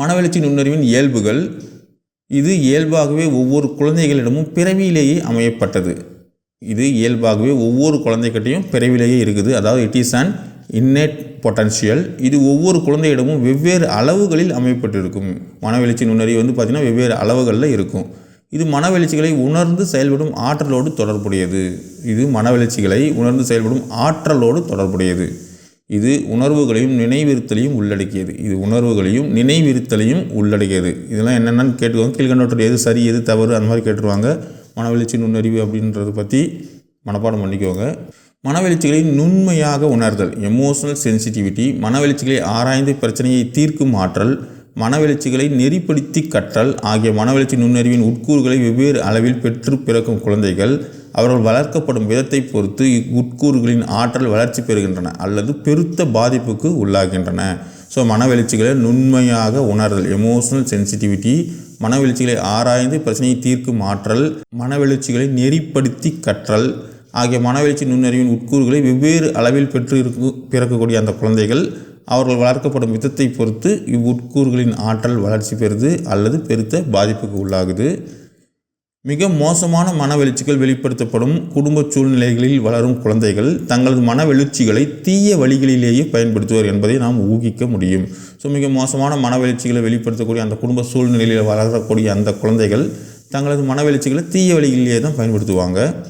மனவளர்ச்சி நுண்ணறிவின் இயல்புகள் இது இயல்பாகவே ஒவ்வொரு குழந்தைகளிடமும் பிறவியிலேயே அமையப்பட்டது. இது இயல்பாகவே ஒவ்வொரு குழந்தைகிட்டையும் பிறவிலேயே இருக்குது. அதாவது it is and innate potential இது ஒவ்வொரு குழந்தையிடமும் வெவ்வேறு அளவுகளில் அமைப்பட்டிருக்கும் மனவெளிச்சி நுண்ணறிவு வந்து பார்த்திங்கன்னா வெவ்வேறு அளவுகளில் இருக்கும். இது மனவெளிச்சிகளை உணர்ந்து செயல்படும் ஆற்றலோடு தொடர்புடையது. இது மனவெளிச்சிகளை உணர்ந்து செயல்படும் ஆற்றலோடு தொடர்புடையது. இது உணர்வுகளையும் நினைவிருத்தலையும் உள்ளடக்கியது. இது உணர்வுகளையும் நினைவிருத்தலையும் உள்ளடக்கியது. இதெல்லாம் என்னென்னு கேட்டுக்கோங்க. கீழ்கண்டோட்டர் எது சரி எது தவறு அந்த மாதிரி கேட்டுருவாங்க. மனவெழுச்சி நுண்ணறிவு அப்படின்றத பற்றி மனப்பாடம் பண்ணிக்கோங்க. மனவெழுச்சிகளை நுண்மையாக உணர்தல் எமோஷனல் சென்சிட்டிவிட்டி மனவெழுச்சிகளை ஆராய்ந்து பிரச்சனையை தீர்க்கும் ஆற்றல் மனவெழுச்சிகளை நெறிப்படுத்தி கற்றல் ஆகிய மனவெழுச்சி நுண்ணறிவின் உட்கூறுகளை வெவ்வேறு அளவில் பெற்று பிறக்கும் குழந்தைகள் அவர்கள் வளர்க்கப்படும் விதத்தை பொறுத்து இவ்வுட்கூறுகளின் ஆற்றல் வளர்ச்சி பெறுகின்றன அல்லது பெருத்த பாதிப்புக்கு உள்ளாகின்றன. ஸோ மனவெழுச்சிகளை நுண்மையாக உணர்தல் எமோஷனல் சென்சிட்டிவிட்டி மனவெழுச்சிகளை ஆராய்ந்து பிரச்சனையை தீர்க்கும் ஆற்றல் மனவெழுச்சிகளை நெறிப்படுத்தி கற்றல் ஆகிய மனவெழுச்சி நுண்ணறிவின் உட்கூறுகளை வெவ்வேறு அளவில் பெற்று இருக்கு பிறக்கக்கூடிய அந்த குழந்தைகள் அவர்கள் வளர்க்கப்படும் விதத்தை பொறுத்து இவ்வுட்கூறுகளின் ஆற்றல் வளர்ச்சி பெறுது அல்லது பெருத்த பாதிப்புக்கு உள்ளாகுது. மிக மோசமான மனவெழுச்சிகள் வெளிப்படுத்தப்படும் குடும்ப சூழ்நிலைகளில் வளரும் குழந்தைகள் தங்களது மனவெழுச்சிகளை தீய வழிகளிலேயே பயன்படுத்துவர் என்பதை நாம் ஊகிக்க முடியும். ஸோ மிக மோசமான மனவெழுச்சிகளை வெளிப்படுத்தக்கூடிய அந்த குடும்ப சூழ்நிலையில் வளரக்கூடிய அந்த குழந்தைகள் தங்களது மனவெழுச்சிகளை தீய வழிகளிலேயே தான் பயன்படுத்துவாங்க.